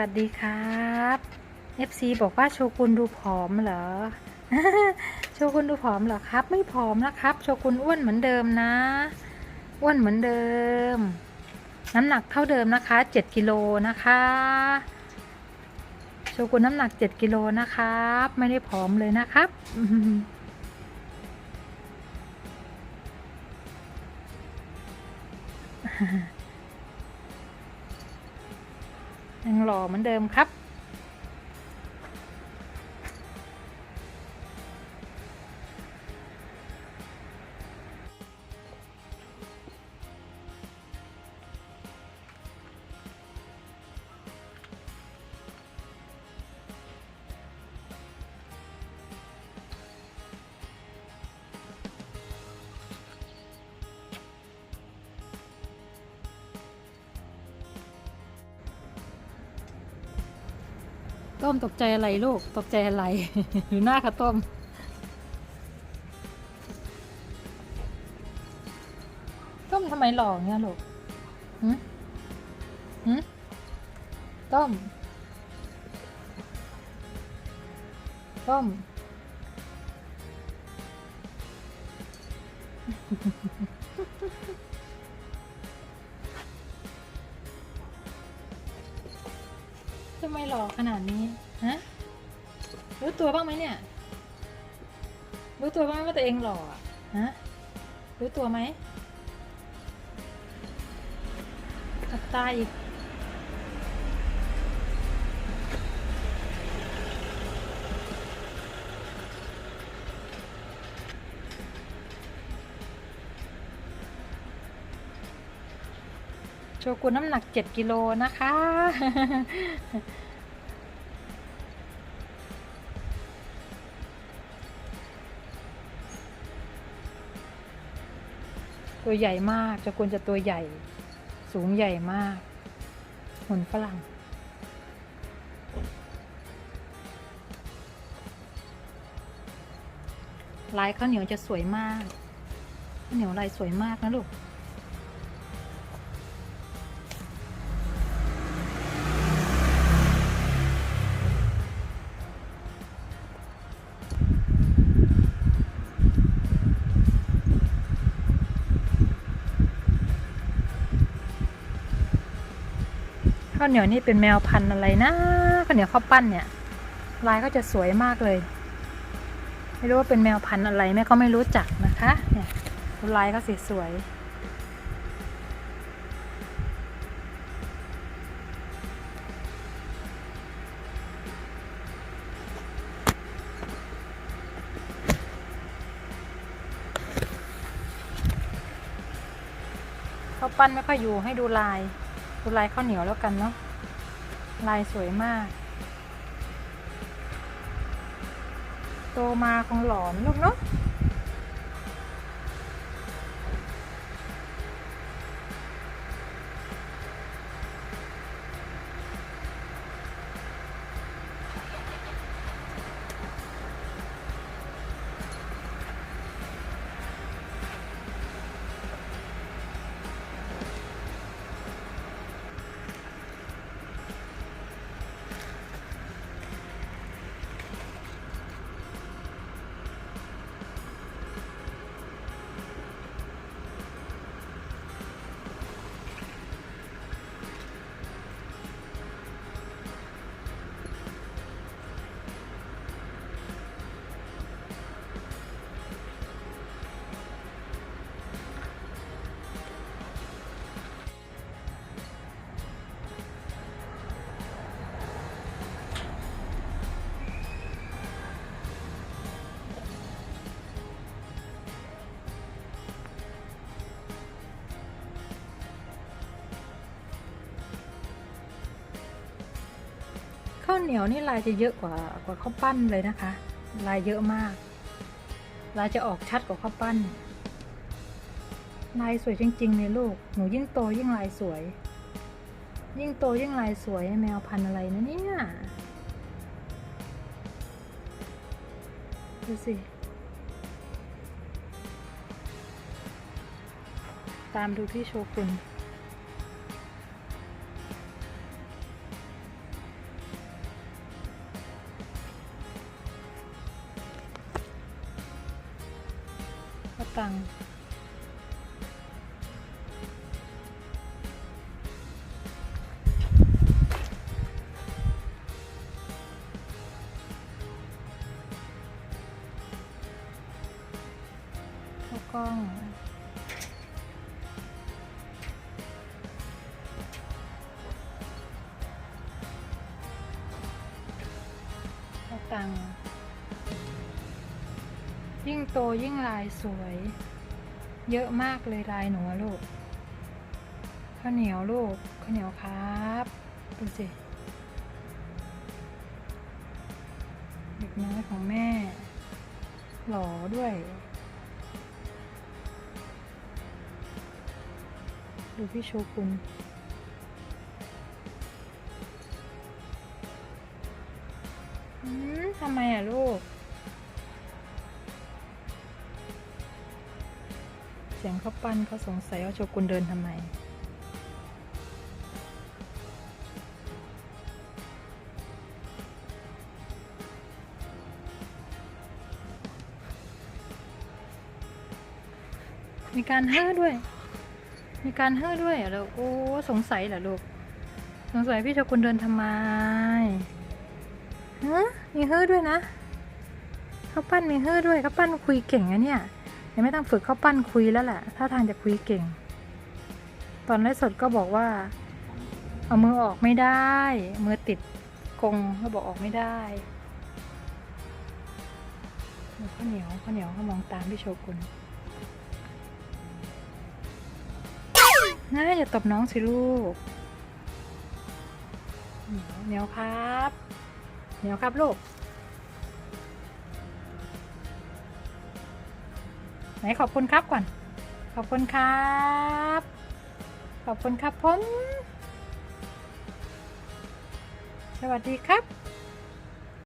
วัสดีครับ FC บอกว่าโชกุนดูผอมเหรอ โชกุนดูผอมเหรอครับ ไม่ผอมนะครับ โชกุนอ้วนเหมือนเดิมนะ อ้วนเหมือนเดิม น้ำหนักเท่าเดิมนะคะ7กิโลนะคะ โชกุนน้ำหนัก7กิโลนะครับ ไม่ได้ผอมเลยนะครับ ยังหล่อเหมือนเดิมครับ ต้มตกใจอะไรลูกตกใจอะไรหรือหน้าข้าวต้ม ต้มทำไมหล่อเงี้ยลูกหืมหืมต้ม ต้ม ทำไมหล่อขนาดนี้ ฮะ รู้ตัวบ้างไหมเนี่ย รู้ตัวบ้างไหมว่าตัวเองหล่อฮะ รู้ตัวไหมตัดตาอีก โชกุนน้ำหนัก 7 กิโลนะคะ ตัวใหญ่มากโชกุนจะตัวใหญ่ สูงใหญ่มากหุ่นฝรั่งลายข้าวเหนียวจะสวยมากข้าวเหนียวลายสวยมากนะลูก ข้าวเหนียวนี่เป็นแมวพันธุ์อะไรนะข้าวเหนียวข้าวปั้นเนี่ย ลายก็จะสวยมากเลย ไม่รู้ว่าเป็นแมวพันธุ์อะไรแม่ก็ไม่รู้จักนะคะ เนี่ยลายก็สสวยข้าวปั้นไม่ค่อยอยู่ให้ดูลาย ดูลายข้าวเหนียวแล้วกันเนาะลายสวยมาก โตมาคงหลอนลูกเนาะ ข้าวเหนียวนี่ลายจะเยอะกว่ากว่าข้าวปั้นเลยนะคะ ลายเยอะมาก ลายจะออกชัดกว่าข้าวปั้น ลายสวยจริงๆเลยลูก หนูยิ่งโตยิ่งลายสวย ยิ่งโตยิ่งลายสวยแมวพันธุ์อะไรนะเนี่ยดูสิ ตามดูพี่โชกุน ตังข้ากล้องข้าตัง ยิ่งโตยิ่งลายสวย เยอะมากเลยลายหนูลูกข้าวเหนียวลูกข้าวเหนียวครับดูสิเด็กน้อยของแม่ หล่อด้วย ดูพี่โชกุนอืมทำไมอะลูก เสียงเขาปั้นเขาสงสัยว่าโชกุนเดินทำไม มีการเฮ้อด้วย มีการเฮ้อด้วยเรอลูกโอ้สงสัยเหรอลูก สงสัยพี่โชกุนเดินทำไมฮะมีเฮ้อด้วยนะเขาปั้นมีเฮ้อด้วยเขาปั้นคุยเก่งนะเนี่ย ยังไม่ต้องฝึกเขาปั้นคุยแล้วแหละถ้าทางจะคุยเก่ง ตอนไลฟ์สดก็บอกว่า เอามือออกไม่ได้ มือติดกงเขาบอกออกไม่ได้ข้าวเหนียวข้าวเหนียวเขามองตามพี่โชกุนน่าอย่าตบน้องสิลูกเหนียวครับ เหนียวครับลูก ไหนขอบคุณครับก่อน ขอบคุณครับ ขอบคุณครับผม สวัสดีครับ